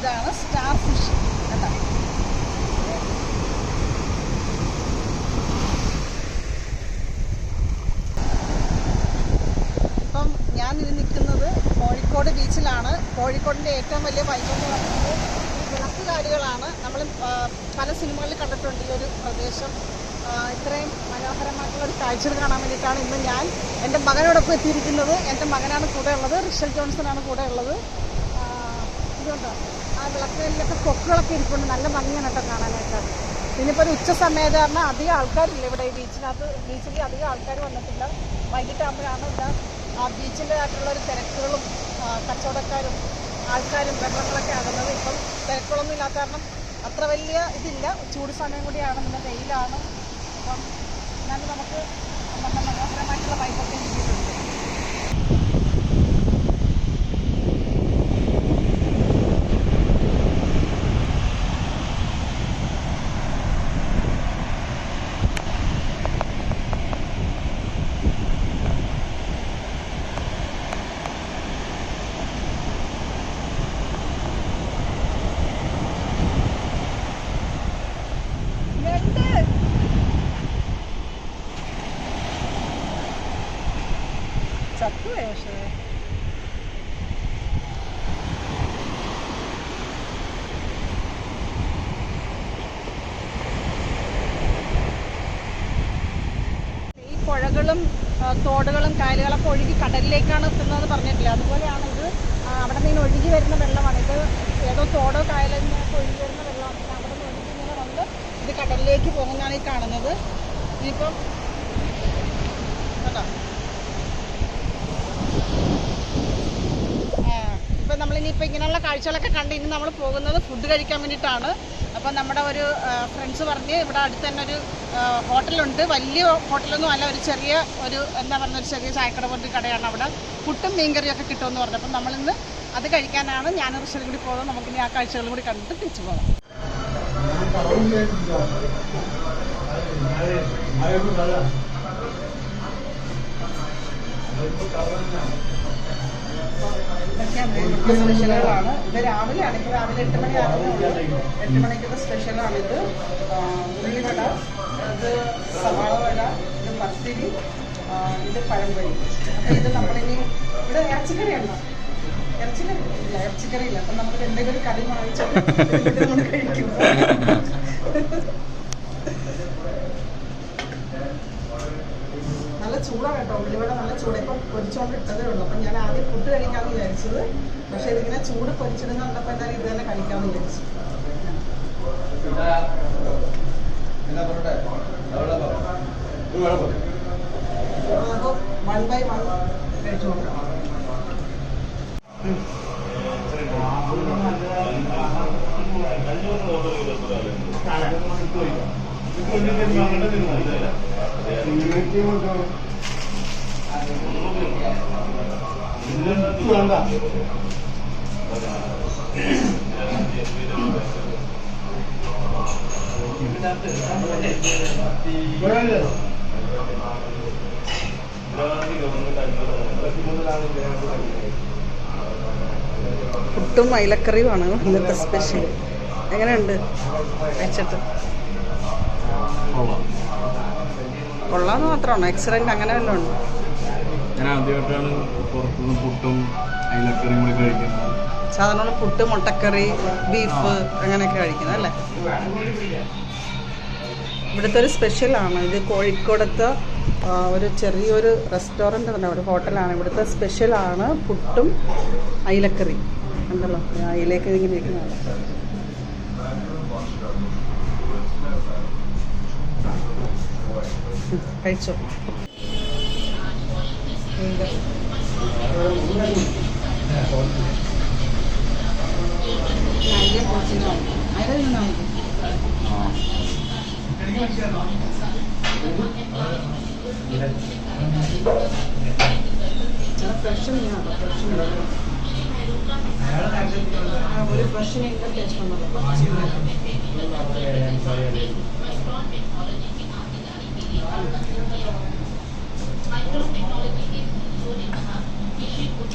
ഇതാണ് star fish കേട്ടോ. ഇപ്പം ഞാനിത് നിൽക്കുന്നത് കോഴിക്കോട് ബീച്ചിലാണ്. കോഴിക്കോടിന്റെ ഏറ്റവും വലിയ വൈദ്യുതി പറയുന്നത് വിളക്കുകാലികളാണ് നമ്മൾ പല സിനിമകളിൽ കണ്ടിട്ടുണ്ട് ഈ ഒരു പ്രദേശം. ഇത്രയും മനോഹരമായിട്ടുള്ള ഒരു കാഴ്ചകൾ കാണാൻ വേണ്ടിയിട്ടാണ് ഇന്ന് ഞാൻ എന്റെ മകനോടൊപ്പം എത്തിയിരിക്കുന്നത്. എന്റെ മകനാണ് കൂടെ ഉള്ളത്. റിഷൽ ജോൺസൺ ആണ് കൂടെ ഉള്ളത്. ഇതുകൊണ്ടാണ്. ആ വിളക്കുകളിലൊക്കെ കൊക്കുകളൊക്കെ ഇരിപ്പുണ്ട്. നല്ല ഭംഗിയാണ് കേട്ടോ കാണാനായിട്ട്. ഇനിയിപ്പോൾ ഒരു ഉച്ച സമയത്ത് കാരണം അധികം ആൾക്കാരില്ല ഇവിടെ ഈ ബീച്ചിനകത്ത്. ബീച്ചിൽ അധികം ആൾക്കാർ വന്നിട്ടില്ല വൈകിട്ടാകുമ്പോഴാണ് ഇവിടെ ആ ബീച്ചിന്റെ ആയിട്ടുള്ള ഒരു തിരക്കുകളും കച്ചവടക്കാരും ആൾക്കാരും ബഹളങ്ങളൊക്കെ ആകുന്നത്. ഇപ്പം തിരക്കുകളൊന്നും ഇല്ലാത്ത കാരണം അത്ര വലിയ ഇതില്ല. ചൂട് സമയം കൂടിയാണ് പിന്നെ വെയിലാണ്. അപ്പം എന്നാലും നമുക്ക് മനോഹരമായിട്ടുള്ള വൈബൊക്കെ കിട്ടിയിട്ടുണ്ട്. ഈ പുഴകളും തോടുകളും കായലുകളൊക്കെ ഒഴുകി കടലിലേക്കാണ് എത്തുന്നതെന്ന് പറഞ്ഞിട്ടില്ല? അതുപോലെയാണ് ഇത് അവിടെ നിന്ന് ഒഴുകി വരുന്ന വെള്ളമാണ്. ഇത് ഏതോ തോടോ കായലിൽ നിന്നൊക്കെ ഒഴുകി വരുന്ന വെള്ളമാണ്. അവിടെ നിന്ന് ഒഴുകി ഇങ്ങനെ വന്ന് ഇത് കടലിലേക്ക് പോകുന്നതാണ് ഈ കാണുന്നത്. ഇനിയിപ്പം കേട്ടോ ഇപ്പം നമ്മളിനിയിപ്പോൾ ഇങ്ങനെയുള്ള കാഴ്ചകളൊക്കെ കണ്ട് ഇനി നമ്മൾ പോകുന്നത് ഫുഡ് കഴിക്കാൻ വേണ്ടിയിട്ടാണ്. അപ്പോൾ നമ്മുടെ ഒരു ഫ്രണ്ട്സ് പറഞ്ഞ് ഇവിടെ അടുത്ത് തന്നെ ഒരു ഹോട്ടലുണ്ട്. വലിയ ഹോട്ടലൊന്നും അല്ല ഒരു ചെറിയ ഒരു എന്താ പറയുക ഒരു ചെറിയ ചായക്കട പോലത്തെ കടയാണ് അവിടെ. പുട്ടും മീൻകറിയൊക്കെ കിട്ടുമെന്ന് പറഞ്ഞു. അപ്പം നമ്മളിന്ന് അത് കഴിക്കാനാണ് ഞാൻ റിഷലും കൂടി പോകുന്നത്. നമുക്കിനി ആ കാഴ്ചകളും കൂടി കണ്ടിട്ട് തിരിച്ചു പോകാം. ഇതൊക്കെയാണ് ഇവിടുത്തെ സ്പെഷ്യലുകളാണ് ഇത് രാവിലെ ഇപ്പോൾ രാവിലെ എട്ട് മണി ആകുന്നുള്ളൂ എട്ട് മണിക്കുള്ള സ്പെഷ്യലാണിത് ഉള്ളിവട ഇത് സവാള വട ഇത് പത്തിരി ഇത് പഴംപൊരി. അപ്പോൾ ഇത് നമ്മളിനി ഇവിടെ ഇറച്ചിക്കറി ഉണ്ടോ ഇറച്ചിക്കറി ഇല്ല ഇറച്ചിക്കറി ഇല്ല. അപ്പം നമ്മൾ എന്തെങ്കിലും കറി വാങ്ങിച്ചിട്ട് നമ്മൾ കഴിക്കും നല്ല ചൂടാണ് കേട്ടോ ഉള്ളിവട നല്ല ചൂട് ഇപ്പം പൊരിച്ചോണ്ടിട്ടതേ ഉള്ളൂ അപ്പം ഞാൻ ആദ്യം ഫുഡ് കഴിക്കാമെന്ന് വിചാരിച്ചത് പക്ഷേ ഇതിങ്ങനെ ചൂട് പൊരിച്ചിടുന്ന കണ്ടപ്പോൾ എന്തായാലും ഇത് തന്നെ കഴിക്കാമെന്ന് വിചാരിച്ചു അപ്പോൾ വൺ ബൈ വൺ കഴിച്ചു നോക്കാം പുട്ടും അയിലക്കറിയുമാണ് ഇന്നത്തെ സ്പെഷ്യൽ എങ്ങനെയുണ്ട്? വെച്ചിട്ട് കൊള്ളാന്ന് മാത്രമാണോ. എക്സലന്റ് അങ്ങനെ വല്ലതും ഉണ്ടോ? ഞാൻ ആദ്യമായിട്ടാണ് പുറത്തുനിന്ന് പുട്ടും അയിലക്കറിയും കൂടി കഴിക്കുന്നത്. സാധാരണ പുട്ട് മുട്ടക്കറി ബീഫ് അങ്ങനെയൊക്കെ കഴിക്കുന്നത് അല്ലേ? ഇവിടുത്തെ ഒരു സ്പെഷ്യലാണ് ഇത് കോഴിക്കോടത്തെ ഒരു ചെറിയൊരു റെസ്റ്റോറന്റ് തന്നെ ഒരു ഹോട്ടലാണ് ഇവിടുത്തെ സ്പെഷ്യലാണ് പുട്ടും അയിലക്കറി ഉണ്ടല്ലോ? അയിലേക്ക് ഇങ്ങനെ ഇരിക്കുന്നതാണ് കഴിച്ചോ? ഫ്രഷ് മീനാണ് ഫ്രഷ് ആ, ഒരു പ്രശ്നം മീനിന്റെ ടേസ്റ്റ് ഉണ്ടല്ലോ people